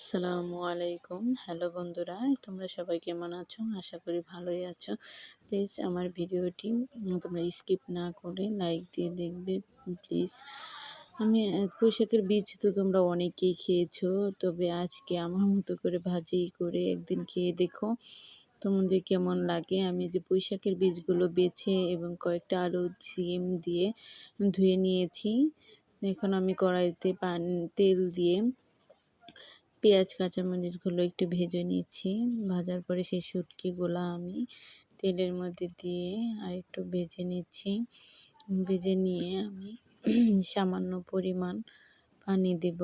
আসসালামু আলাইকুম। হ্যালো বন্ধুরা, তোমরা সবাই কেমন আছো? আশা করি ভালোই আছো। প্লিজ আমার ভিডিওটি তোমরা স্কিপ না করে লাইক দিয়ে দেখবে। প্লিজ আমি পোশাকের বীজ তো তোমরা অনেকেই খেয়েছো, তবে আজকে আমার মতো করে ভাজি করে একদিন খেয়ে দেখো। তোমাদের কেমন লাগে? আমি যে পুঁইশাকের বীজগুলো বেছে এবং কয়েকটা আলু সিম দিয়ে ধুয়ে নিয়েছি। এখন আমি কড়াইতে পান, তেল দিয়ে পেঁয়াজ কাঁচামরিচগুলো একটু ভেজে নিচ্ছি। ভাজার পরে সেই শুটকিগুলো আমি তেলের মধ্যে দিয়ে আর একটু ভেজে নিচ্ছি। ভেজে নিয়ে আমি সামান্য পরিমাণ পানি দেব।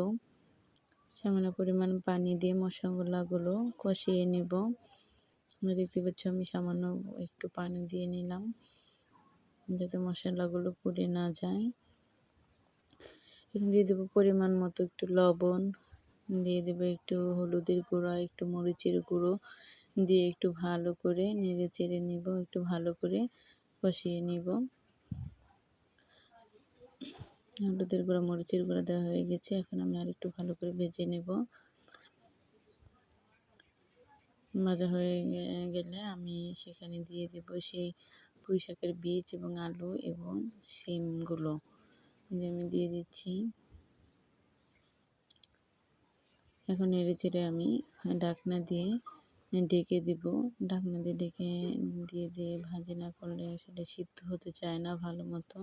সামান্য পরিমাণ পানি দিয়ে মশলাগুলো কষিয়ে নেব। দেখতে পাচ্ছ আমি সামান্য একটু পানি দিয়ে নিলাম যাতে মশলাগুলো পুড়ে না যায়। এখানে দিয়ে দেবো পরিমাণ মতো একটু লবণ দিয়ে দেবো একটু হলুদের গুঁড়ো, একটু মরিচের গুঁড়ো দিয়ে একটু ভালো করে নেড়ে চেড়ে নেব, একটু ভালো করে কষিয়ে নেব। হলুদের গুঁড়ো, মরিচের গুঁড়ো দেওয়া হয়ে গেছে, এখন আমি আর একটু ভালো করে ভেজে নেব। ভাজা হয়ে গেলে আমি সেখানে দিয়ে দেব সেই পুঁই শাকের বীজ এবং আলু এবং সিমগুলো আমি দিয়ে দিচ্ছি। এখন নেড়ে চেড়ে আমি ঢাকনা দিয়ে ডেকে দিব। ঢাকনা দিয়ে ডেকে দিয়ে দিয়ে ভাজি না করলে আসলে সিদ্ধ হতে চায় না ভালো মতো।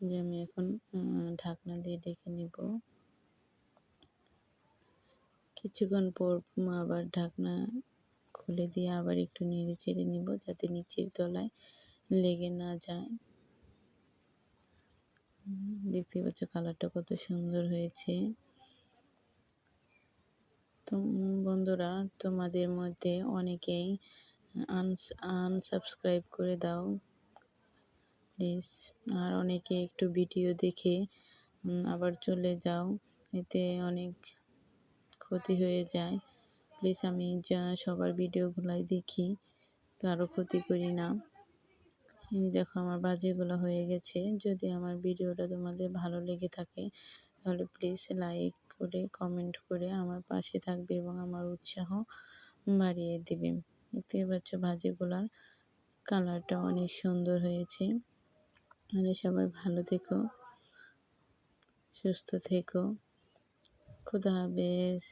যে আমি এখন ঢাকনা দিয়ে ডেকে নিব। কিছুক্ষণ পর আবার ঢাকনা খুলে দিয়ে আবার একটু নেড়ে চেড়ে নিব যাতে নিচের তলায় লেগে না যায়। দেখতে পাচ্ছ কালারটা কত সুন্দর হয়েছে। তো বন্ধুরা, তোমাদের মধ্যে অনেকেই আনসাবস্ক্রাইব করে দাও প্লিজ আর অনেকে একটু ভিডিও দেখে আবার চলে যাও, এতে অনেক ক্ষতি হয়ে যায়। প্লিজ আমি যা, সবার ভিডিওগুলাই দেখি, কারও ক্ষতি করি না। দেখো, আমার বাজিগুলো হয়ে গেছে। যদি আমার ভিডিওটা তোমাদের ভালো লেগে থাকে তাহলে প্লিজ লাইক করে কমেন্ট করে আমার পাশে থাকবে এবং আমার উৎসাহ বাড়িয়ে দেবে। দেখতে পাচ্ছ ভাজিগুলার কালারটা অনেক সুন্দর হয়েছে। মানে সবাই ভালো থেকো, সুস্থ থেকো। খুদা হাফেজ।